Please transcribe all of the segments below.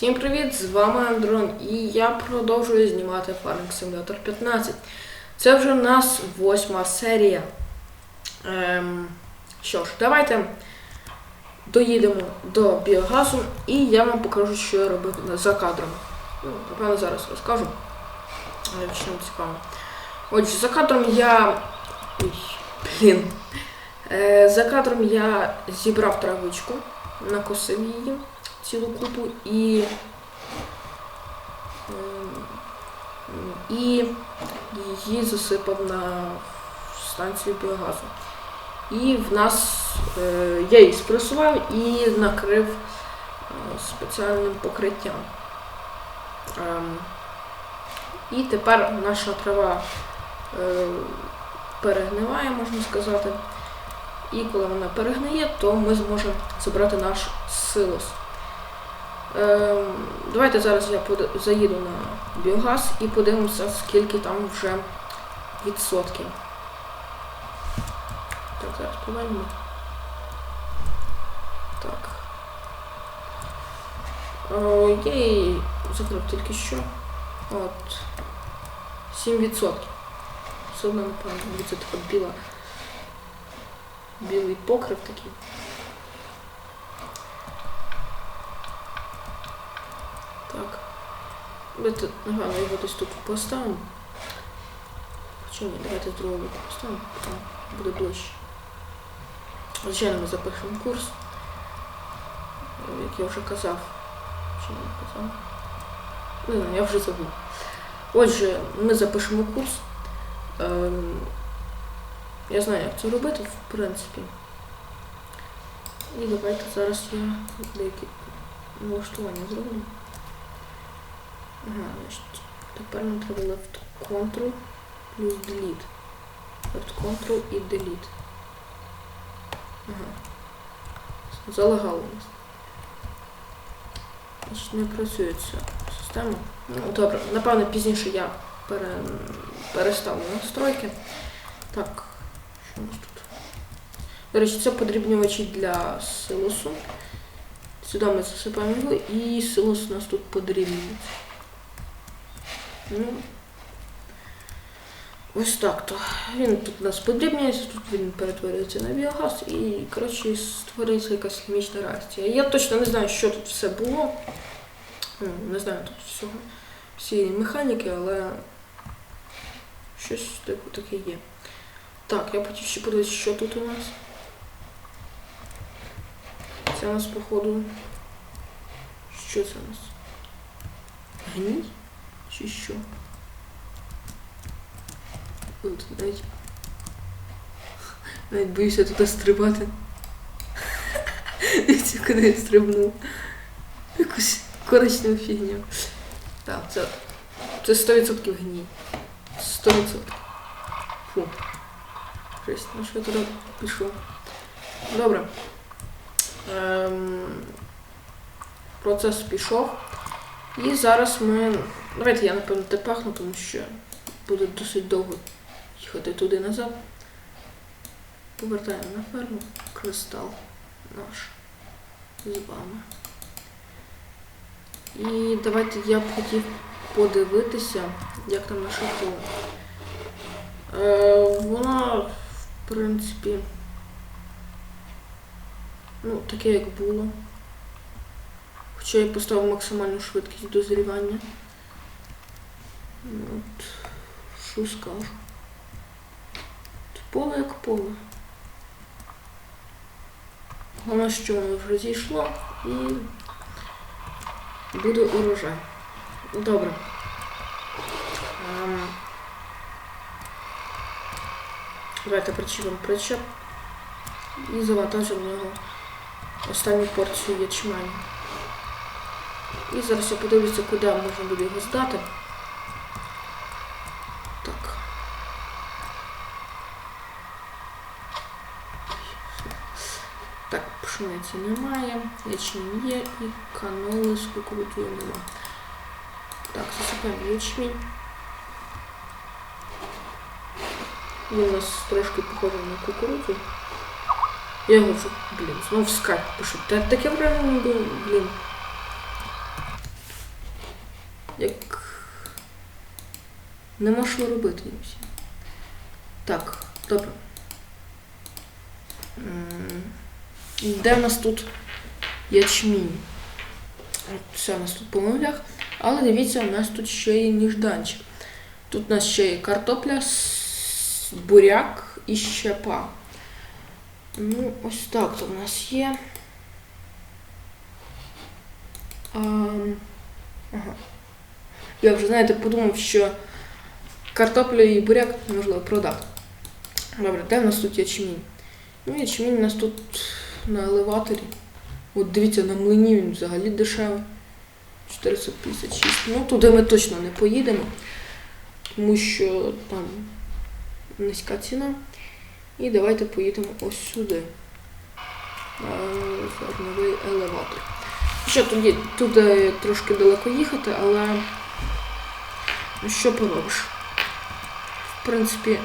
Всім привіт! З вами Андрон і я продовжую знімати Farming Simulator 15. Це вже у нас восьма серія. Ем, що ж, давайте доїдемо до біогазу і я вам покажу, що я робив за кадром. Ну, напевно, зараз розкажу. Якщо вам цікаво. Отже, за кадром я. Ой, блін. Е, за кадром я зібрав травичку, накосив її цілу купу і. ем, І її засипав на станцію біогазу. І в нас е, я її спресував і накрив е, спеціальним покриттям. Ем, і тепер наша трава е, перегниває, можна сказати. І коли вона перегниє, то ми зможемо забрати наш силос. Ем, давайте зараз я поди- заїду на біогаз і подивимося, скільки там вже відсотків. Так, зараз повернемо. Так. Я її закрив тільки що. От. 7%. Все напевно, це така біла. Білий покрив такий. Так. Давайте, напевно, його десь тут поставимо. Ні, давайте з другого боку поставимо, там буде ближче. Звичайно, ми запишемо курс. Як я вже казав. Чи не казав? Не знаю, я вже забув. Отже, ми запишемо курс. Я знаю, як це робити, в принципі. І давайте зараз я деякі налаштування зроблю. Ага, значить, тепер нам треба left Ctrl плюс delete. Left Ctrl і delete. Ага. Залагало у нас. Значить, не працює ця система. Ну, добре, напевно, пізніше я пере... переставлю настройки. Так, що у нас тут? До речі, це подрібнювачі для силосу. Сюди ми засипаємо його і силос у нас тут подрібнюється. Ну, ось так то. Він тут у нас подрібнюється, тут він перетворюється на біогаз і, коротше, створюється якась хімічна реакція. Я точно не знаю, що тут все було. Ну, не знаю тут всього, всієї механіки, але щось типу таке є. Так, я хотів ще подивитися, що тут у нас. Це у нас, походу. Що це у нас? Гній? Чи що? Тут навіть. Навіть боюся туди стрибати. Дивіться, куди я стрибнув. Якусь коричневу фігню. Так, це. Це 100% гній. 100%. Фу. Жесть, ну що я туди пішов. Добре. Ем, процес пішов. І зараз ми. Давайте я напевно тепахну, тому що буде досить довго їхати туди назад. Повертаємо на ферму кристал наш з вами. І давайте я б хотів подивитися, як там наша. Е, вона, в принципі, ну, таке як було. Хоча я поставив максимальну швидкість дозрівання. От, що скажу. Поле як поле. Головне, що воно вже зійшло і буде урожай. Добре. Ем, Давайте причепимо причеп і завантажимо його останню порцію ячменю. І зараз я подивлюся, куди можна буде його здати. Так. Так, пшениці немає, ячмінь є і каноли з кукурудзою немає. Так, засипаємо ячмінь. Він у нас трошки похожий на кукурудзу. Я його блін, знову в скайп пишу. Та таке враження було, блін. як нема що робити. Так, добре. Де в нас тут ячмінь? Все у нас тут по нулях. Але дивіться, у нас тут ще є ніжданчик. Тут у нас ще є картопля, с- буряк і щепа. Ну, ось так то в нас є. А, ага. Я вже, знаєте, подумав, що картоплю і буряк можливо продати. Добре, де в нас тут ячмінь? Ну, ячмінь у нас тут на елеваторі. От дивіться, на млині він взагалі дешевий. 456. Ну, туди ми точно не поїдемо, тому що там низька ціна. І давайте поїдемо ось сюди. Е, Новий елеватор. Що тоді туди трошки далеко їхати, але що поробиш? В принципі,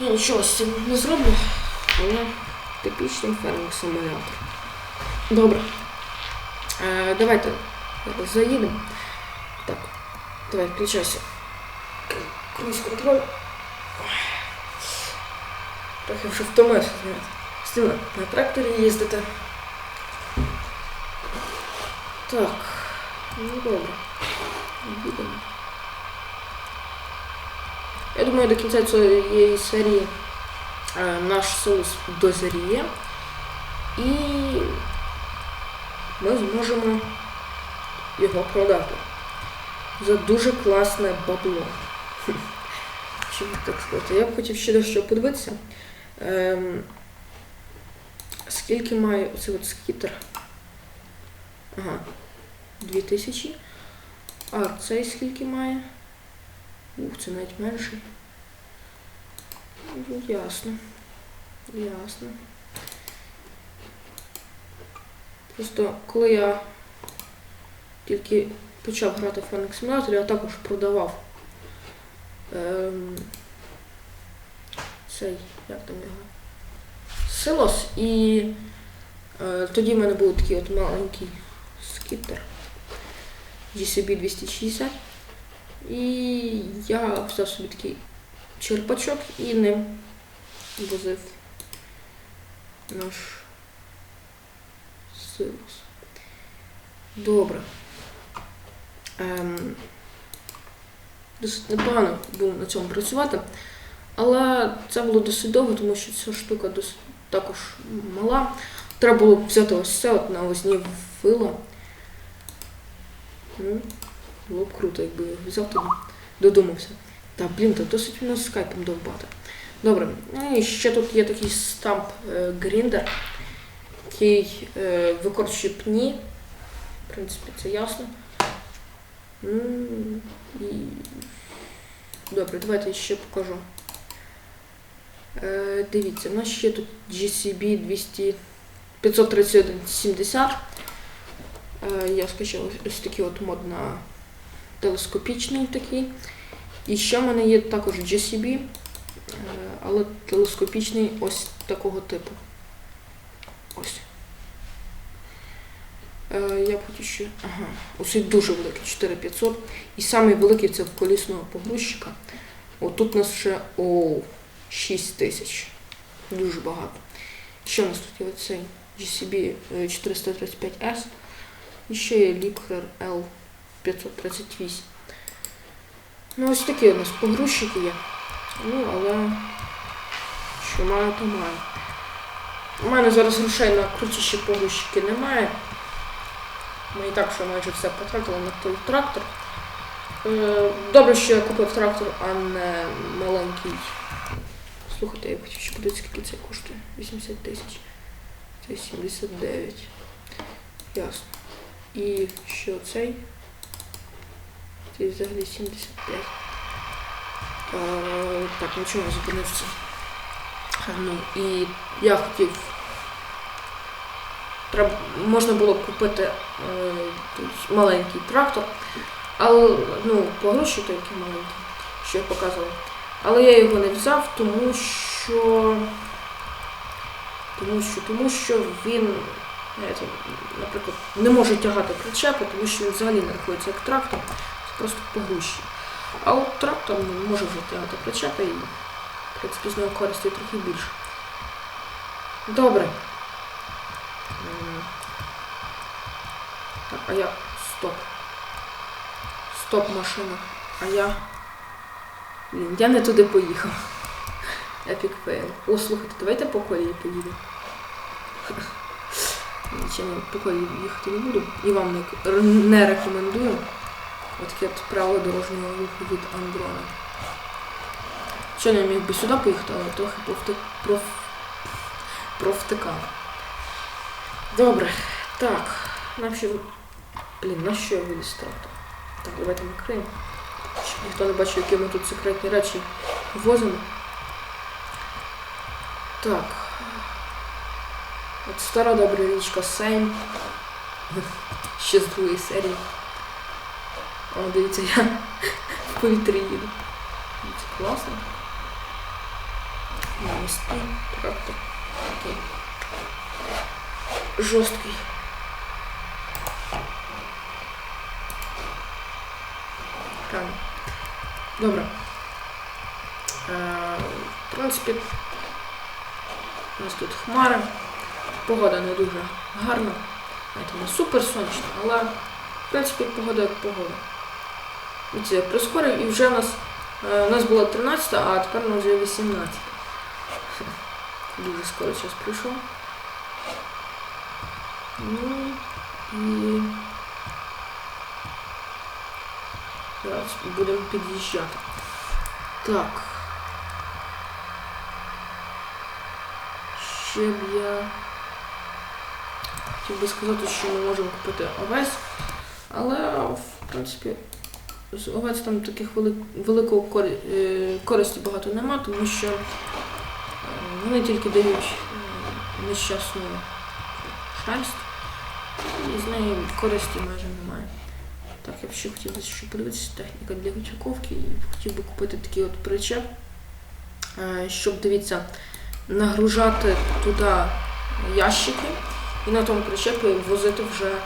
я нічого з цим не зроблю, але типічний фермер симулятор. Добре. Е, давайте заїдемо. Так, давай, включайся. Круїз контроль. Трохи вже втомився, знаєте. Стіна на тракторі їздити. Так, ну добре. Їдемо. Я думаю, до кінця цієї серії е, наш соус дозріє. І ми зможемо його продати за дуже класне бабло. Що так сказати? Я б хотів ще дещо подивитися. Ем, скільки має оцей от скітер? Ага, 2000. А цей скільки має? Ух, це навіть менший. Ну, Ясно. Ясно. Просто коли я тільки почав грати в Phoenix Simulator, я також продавав ем, цей, як там його? Силос. І е, тоді в мене був такий от маленький скіттер GCB 260. І я взяв собі такий черпачок і ним возив наш силос. Добре. Ем, досить непогано було на цьому працювати. Але це було досить довго, тому що ця штука досить також мала. Треба було взяти ось це от на возні вила. Ну, було б круто, якби я взяв тоді, додумався. Та, блін, та досить воно скайпом довбати. Добре, ну і ще тут є такий стамп е, гріндер, який е, викорчує пні. В принципі, це ясно. І... Добре, давайте я ще покажу. Е, дивіться, у нас ще тут GCB 200 53170. Е, я скачав ось- ось такий от мод на телескопічний такий. І ще в мене є також GCB, е, але телескопічний ось такого типу. Ось. Е, Я б хотів ще. Ага, ось дуже великий, 4500. І самий великий це в колісного погрузчика. Отут у нас ще о, 6 тисяч. Дуже багато. Ще у нас тут є оцей GCB е, 435S. І ще є Liebherr L538. Ну, ось такі у нас погрузчики є. Ну, але що маю, то маю. У мене зараз грошей на крутіші погрузчики немає. Ми і так що майже все потратили на той трактор. Е, Добре, що я купив трактор, а не маленький. Слухайте, я хотів ще подивитися, скільки це коштує. 80 тисяч. Це 79. Ясно. І що цей? Цей взагалі 75. Е, так, нічого зупинився. Ну, і я хотів. Треба, можна було купити е, маленький трактор, але ну, по гроші який маленький, що я показувала. Але я його не взяв, тому що. Тому що, тому що він це, наприклад, не можу тягати причепи, тому що він взагалі не рахується як трактор, це просто погрущі. А от трактор ну, може вже тягати причепи і, в принципі, з нього користі трохи більше. Добре. М. Так, а я. Стоп. Стоп, машина. А я. Блін, я не туди поїхав. Epic fail. О, слухайте, давайте по колії поїдемо. Я по колії їхати не буду. І вам не, рекомендую. Ось таке от правило дорожнього руху від Андрона. Ще не міг би сюди поїхати, але трохи провти... проф... провтикав. Добре. Так. Нам ще... Блін, на що я виліз з? Так, давайте накриємо. Щоб ніхто не бачив, які ми тут секретні речі возимо. Так. От стара добра річка Сейм. Ще з другої серії. О, дивіться, я в повітрі їду. Це класно. На мости, трактор. Такий. Жорсткий. Правильно. Добре. Е, в принципі, у нас тут хмари. Погода не дуже гарна. Не супер сонячна, але в принципі погода як погода. І це прискорив, і вже у нас, е, у нас було 13, а тепер нас вже 18. Дуже скоро час прийшов. Ну і зараз будемо під'їжджати. Так. Ще б я хотів би сказати, що ми можемо купити овець, але в принципі з овець там таких вели- великого е, користі багато нема, тому що е, вони тільки дають е, нещасну шерсть, і з неї користі майже немає. Так, я б ще хотів ще подивитися техніка для вичаковки і хотів би купити такий от причеп, е, щоб дивіться, нагружати туди ящики і на тому причепі возити вже е,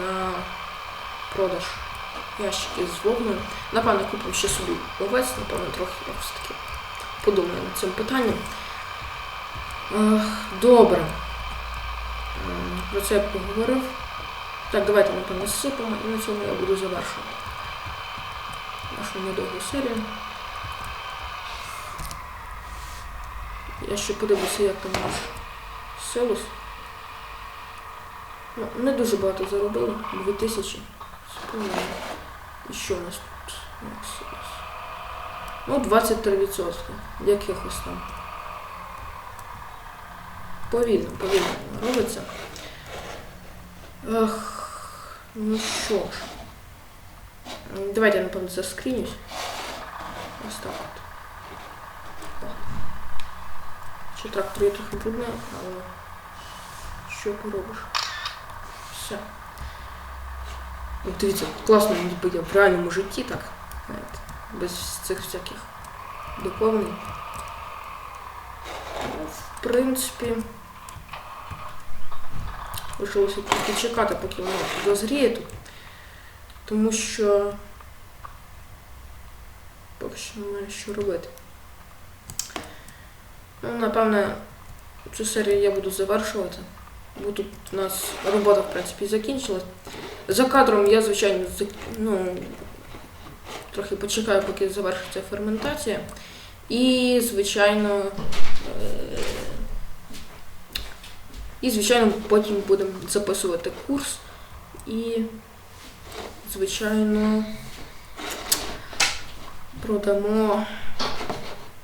на продаж ящики з вовною. Напевно, купимо ще собі овець, напевно, трохи я все-таки подумаю над цим питанням. Добре. Е, Про це я поговорив. Так, давайте, напевно, зсипемо і на цьому я буду завершувати нашу недовгу серію. Я ще подивлюся, як там наш силус. Ну, не дуже багато заробили, 2000 з. І що у нас тут? Ну, 23%. Якихось там. Повільно, повільно робиться. Ах, ну що ж. Давайте я, напевно, заскрінюсь. Ось так от. Ще трактор є трохи брудний, але що поробиш? Все. Дивіться, класно ніби я в реальному житті, так, знаєте, без цих всяких доповнень. Ну, в принципі, лишилося тільки чекати, поки воно дозріє тут. Тому що поки що немає що робити. Ну, напевне, цю серію я буду завершувати. Бо тут у нас робота, в принципі, закінчилась. За кадром я, звичайно, ну, трохи почекаю, поки завершиться ферментація. І, звичайно, е, і, звичайно, потім будемо записувати курс. І, звичайно, продамо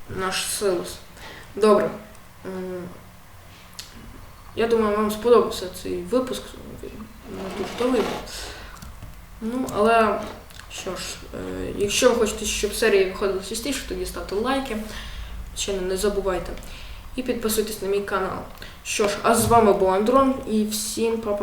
наш силос. Добре. Я думаю, вам сподобався цей випуск. Не дуже довгий. Ну, але що ж, е, якщо ви хочете, щоб серії виходили частіше, тоді ставте лайки. Ще не забувайте. І підписуйтесь на мій канал. Що ж, а з вами був Андрон і всім па-па.